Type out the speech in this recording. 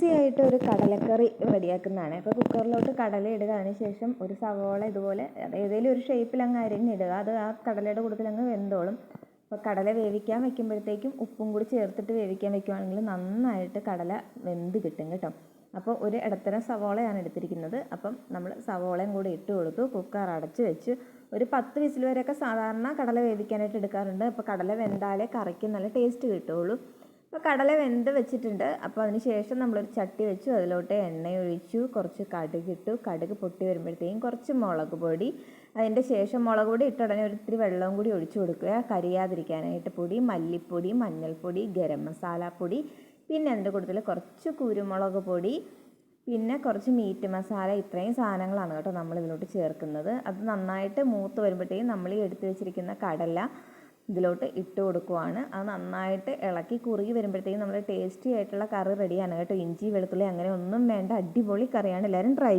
Easy ആയിട്ട് ഒരു കടലക്കറി റെഡിയാക്കുന്നതാണ്. അപ്പോൾ കുക്കറിലോട്ട് കടല ഇടുക അതിന് ശേഷം ഒരു സവോള ഇതുപോലെ ഏതെങ്കിലും ഒരു ഷേപ്പിൽ അങ്ങ് അരിഞ്ഞിടുക അത് ആ കടലയുടെ കൂട്ടത്തിൽ അങ്ങ് വെന്തോളും. അപ്പോൾ കടല വേവിക്കാൻ വെക്കുമ്പോഴത്തേക്കും ഉപ്പും കൂടി ചേർത്തിട്ട് വേവിക്കാൻ വെക്കുവാണെങ്കിൽ നന്നായിട്ട് കടല വെന്ത് കിട്ടും കേട്ടോ. അപ്പോൾ ഒരു ഇടത്തരം സവോളയാണ് എടുത്തിരിക്കുന്നത്. അപ്പം നമ്മൾ സവോളയും കൂടി ഇട്ട് കൊടുത്തു. കുക്കർ അടച്ച് വെച്ച് ഒരു പത്ത് വിസിൽ വരെയൊക്കെ സാധാരണ കടല വേവിക്കാനായിട്ട് എടുക്കാറുണ്ട്. അപ്പോൾ കടല വെന്താലേ കറിക്ക് നല്ല ടേസ്റ്റ് കിട്ടുള്ളൂ അപ്പോൾ കടല വെന്ത് വെച്ചിട്ടുണ്ട്. അപ്പോൾ അതിന് ശേഷം നമ്മളൊരു ചട്ടി വെച്ചു. അതിലോട്ട് എണ്ണ ഒഴിച്ചു കുറച്ച് കടുക് ഇട്ടു. കടുക് പൊട്ടി വരുമ്പോഴത്തേക്കും കുറച്ച് മുളക് പൊടി. അതിന്റെ ശേഷം മുളക് പൊടി ഇട്ട ഉടനെ ഒരിത്തിരി വെള്ളവും കൂടി ഒഴിച്ചു കൊടുക്കുക. കരിയാതിരിക്കാനായിട്ട് പൊടി മല്ലിപ്പൊടി മഞ്ഞൾപ്പൊടി ഗരം മസാല പൊടി പിന്നെ അതിന്റെ കൂട്ടത്തിൽ കുറച്ച് കുരുമുളക് പൊടി പിന്നെ കുറച്ച് മീറ്റ് മസാല. ഇത്രയും സാധനങ്ങളാണ് കേട്ടോ നമ്മൾ ഇതിലോട്ട് ചേർക്കുന്നത്. അത് നന്നായിട്ട് മൂത്ത് വരുമ്പോഴത്തേക്കും നമ്മൾ ഈ എടുത്തു വെച്ചിരിക്കുന്ന കടല ഇതിലോട്ട് ഇട്ട് കൊടുക്കുവാണ്. അത് നന്നായിട്ട് ഇളക്കി കുറുകി വരുമ്പോഴത്തേക്കും നമ്മുടെ ടേസ്റ്റി ആയിട്ടുള്ള കറി റെഡിയാണ് കേട്ടോ ഇഞ്ചി വെളുത്തുള്ളി അങ്ങനെ ഒന്നും വേണ്ട. അടിപൊളി കറിയാണ്. എല്ലാവരും ട്രൈ